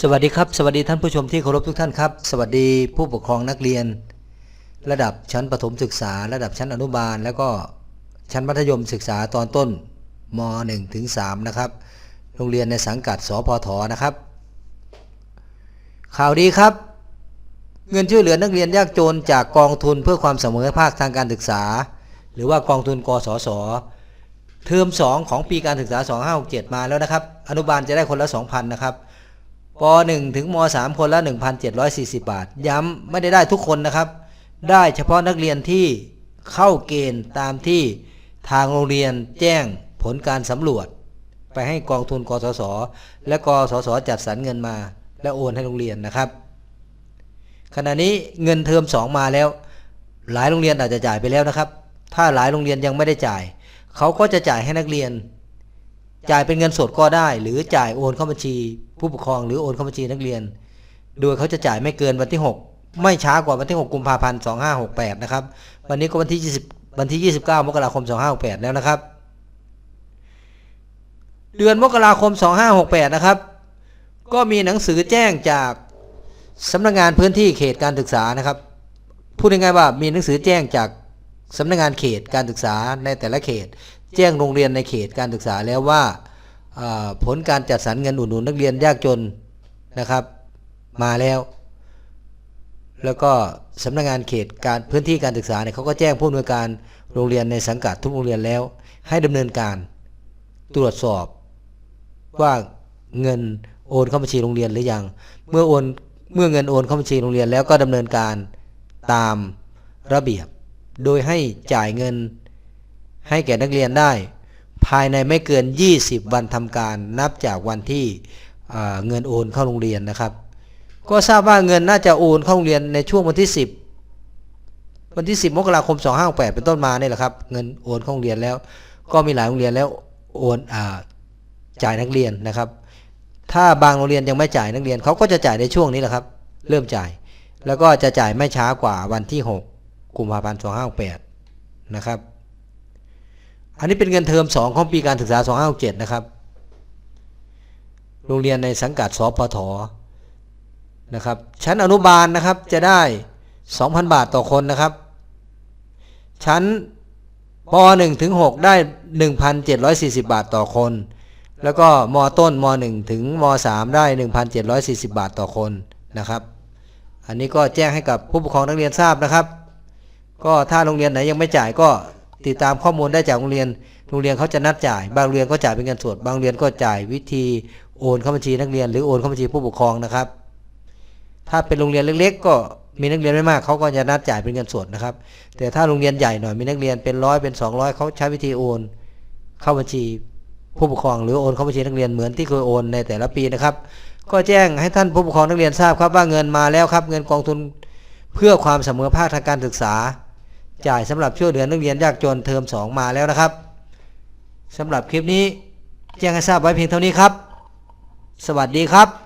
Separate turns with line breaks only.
สวัสดีครับ สวัสดีท่านผู้ชมที่เคารพทุกท่านครับ สวัสดีผู้ปกครองนักเรียน ระดับชั้นประถมศึกษา ระดับชั้นอนุบาล แล้วก็ชั้นมัธยมศึกษาตอนต้นม .1 ถึง3นะครับ โรงเรียนในสังกัดสพทนะครับ ข่าวดีครับ เงินช่วยเหลือนักเรียนยากจนจากกองทุนเพื่อความเสมอภาคทางการศึกษา หรือว่ากองทุนกสศเทอม2 ของปีการศึกษา 2567 มาแล้วนะครับ อนุบาลจะได้คนละ 2,000 นะครับ ป .1 ถึงม .3 คนละ 1,740 บาท ย้ำไม่ได้ได้ทุกคนนะครับ ได้เฉพาะนักเรียนที่เข้าเกณฑ์ตามที่ทางโรงเรียนแจ้งผลการสำรวจ ไปให้กองทุนกสศและกสศจัดสรรเงินมา และโอนให้โรงเรียนนะครับ ขณะนี้เงินเทอม2 มาแล้ว หลายโรงเรียนอาจจะจ่ายไปแล้วนะครับ ถ้าหลายโรงเรียนยังไม่ได้จ่าย เขาก็จะจ่ายให้นักเรียน จ่ายเป็นเงินสดก็ได้ หรือจ่ายโอนเข้าบัญชี ผู้ปกครองหรือโอนเข้าบัญชีนักเรียน โดยเขาจะจ่ายไม่เกินวันที่ 6 ไม่ช้ากว่าวันที่ 6 กุมภาพันธ์ 2568 นะครับ วันนี้ก็วันที่ 20 วันที่ 29 มกราคม 2568 แล้วนะครับ เดือนมกราคม 2568 นะครับ ก็มีหนังสือแจ้งจากสำนักงานพื้นที่เขตการศึกษานะครับ พูดง่ายๆว่ามีหนังสือแจ้งจากสำนักงานเขตการศึกษาในแต่ละเขต แจ้งโรงเรียนในเขตการศึกษาแล้วว่าผลการจัดสรรเงินอุดหนุนนักเรียนยากจนนะครับ มาแล้ว แล้วก็สำนักงานเขตการพื้นที่การศึกษาเนี่ยเขาก็แจ้งผู้อำนวยการโรงเรียนในสังกัดทุกโรงเรียนแล้ว ให้ดำเนินการตรวจสอบว่าเงินโอนเข้าบัญชีโรงเรียนหรือยัง เมื่อโอนเมื่อเงินโอนเข้าบัญชีโรงเรียนแล้วก็ดำเนินการตามระเบียบ โดยให้จ่ายเงิน ให้แก่นักเรียนได้ ภายในไม่เกิน 20 วันทำการ นับจากวันที่เงินโอนเข้าโรงเรียนนะครับ ก็ทราบว่าเงินน่าจะโอนเข้าโรงเรียนในช่วงวันที่ 10 วันที่ 10มกราคม2568เป็นต้นมาเนี่ยแหละครับ เงินโอนเข้าโรงเรียนแล้ว ก็มีหลายโรงเรียนแล้วโอนอจ่ายนักเรียนนะครับ ถ้าบางโรงเรียนยังไม่จ่ายนักเรียนเขาก็จะจ่ายในช่วงนี้แหละครับ เริ่มจ่าย แล้วก็จะจ่ายไม่ช้ากว่าวันที่ 6 กุมภาพันธ์2568นะครับ อันนี้เป็นเงินเทอม2ของปีการศึกษา 2567 นะครับ โรงเรียนในสังกัดสพทนะครับ ชั้นอนุบาลนะครับจะได้ 2,000 บาทต่อคนนะครับ ชั้นป .1 ถึง 6 ได้ 1,740 บาทต่อคน แล้วก็มต้นม .1 ถึงม .3 ได้ 1,740 บาทต่อคนนะครับ อันนี้ก็แจ้งให้กับผู้ปกครองนักเรียนทราบนะครับ ก็ถ้าโรงเรียนไหนยังไม่จ่ายก็ ติดตามข้อมูลได้จากโรงเรียน โรงเรียนเขาจะนัดจ่าย บางโรงเรียนก็จ่ายเป็นเงินสด บางโรงเรียนก็จ่ายวิธีโอนเข้าบัญชีนักเรียน หรือโอนเข้าบัญชีผู้ปกครองนะครับ ถ้าเป็นโรงเรียนเล็ก ๆ ก็มีนักเรียนไม่มากเขาก็จะนัดจ่ายเป็นเงินสดนะครับ แต่ถ้าโรงเรียนใหญ่หน่อยมีนักเรียนเป็นร้อยเป็น200เขาใช้วิธีโอน เข้าบัญชีผู้ปกครองหรือโอนเข้าบัญชีนักเรียนเหมือนที่เคยโอนในแต่ละปีนะครับ ก็แจ้งให้ท่านผู้ปกครองนักเรียนทราบครับว่าเงินมาแล้วครับ เงินกองทุนเพื่อความเสมอภาคทางการศึกษา จ่ายสำหรับช่วยเหลือนักเรียนยากจนเทอม 2 มาแล้วนะครับสำหรับคลิปนี้แจ้งให้ทราบไว้เพียงเท่านี้ครับ สวัสดีครับ